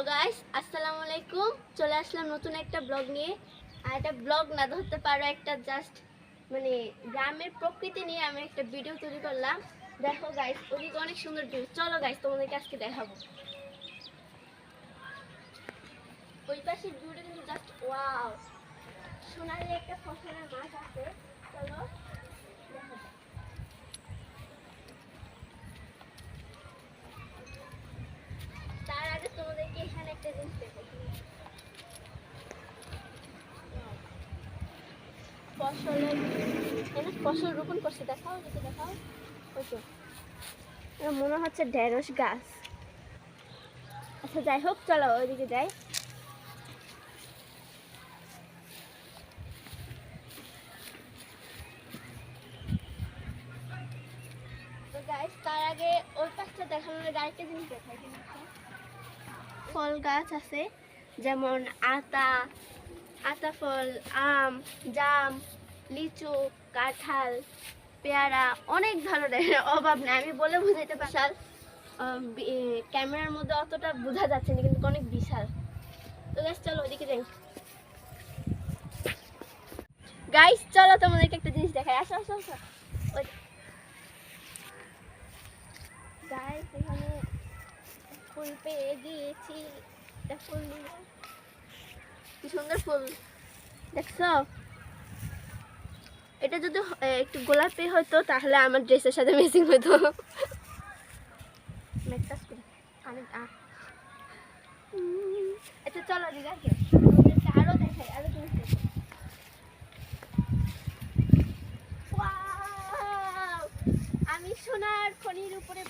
Hello guys আসসালামু আলাইকুম। চলে আসলাম নতুন একটা ব্লগ নিয়ে। আর এটা ব্লগ না, ধরতে পারো একটা জাস্ট মানে গ্রামের প্রকৃতি নিয়ে আমি একটা ভিডিও তৈরি করলাম। দেখো গাইস ওদিকে অনেক সুন্দর ভিউ চলো গাইস তোমাদেরকে আজকে দেখাবো। ওই পাশে ভিউটা কিন্তু জাস্ট ওয়াও সোনালি একটা ফসলের মাঠ আছে। চলো দেখা যাক। তার আগে তোমাদেরকে এখানে একটা জিনিস দেখাই ফসলের ফসল রোপণ করছে, দেখাও দেখে দেখাও। মনে হচ্ছে ঢেঁড়স গাছ। আচ্ছা যাই হোক, চলো ওইদিকে যাই। তার আগে ওই পাশটা দেখানোর জিনিস দেখাই ফল গাছ আছে, যেমন আতা আতা ফল আম, জাম, লিচু, কাঁঠাল, পেয়ারা, অনেক ধরনের অভাব নেই। আমি বলে বুঝাইতে বিশাল। ক্যামেরার মধ্যে অতটা বোঝা যাচ্ছে না, কিন্তু অনেক বিশাল। তো গাইস চলো ওইদিকে যাই। গাইস চলো তোমাদেরকে একটা জিনিস দেখাই। আসো আসো আসো। গাইস এখানে ফুল পেয়ে গিয়েছি। ফুল কি সুন্দর ফুল। দেখছ? এটা যদি একটু গোলাপি হতো তাহলে আমার ড্রেসের সাথে ম্যাচিং হতো আচ্ছা আরও দেখাই, আরও আমি সোনার খনির উপরে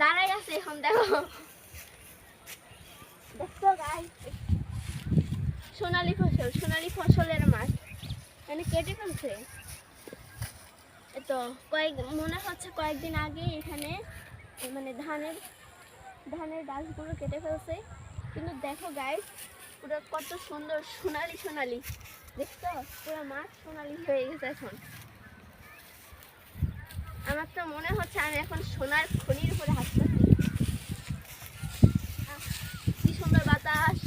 দাঁড়াই আছে এখন, দেখো। দেখছ গাইস সোনালি ফসল, সোনালি ফসলের মাছ। মানে কেটে ফেলছে। তো কয়েক, মনে হচ্ছে কয়েকদিন আগে এখানে মানে ধানের ধানের গাছগুলো কেটে ফেলছে। কিন্তু দেখো গাছ পুরো কত সুন্দর সোনালি সোনালি। দেখছ? পুরো মাছ সোনালি হয়ে গেছে এখন। আমার তো মনে হচ্ছে আমি এখন সোনার খনির উপরে হাঁটতেছি। কি সুন্দর বাতাস।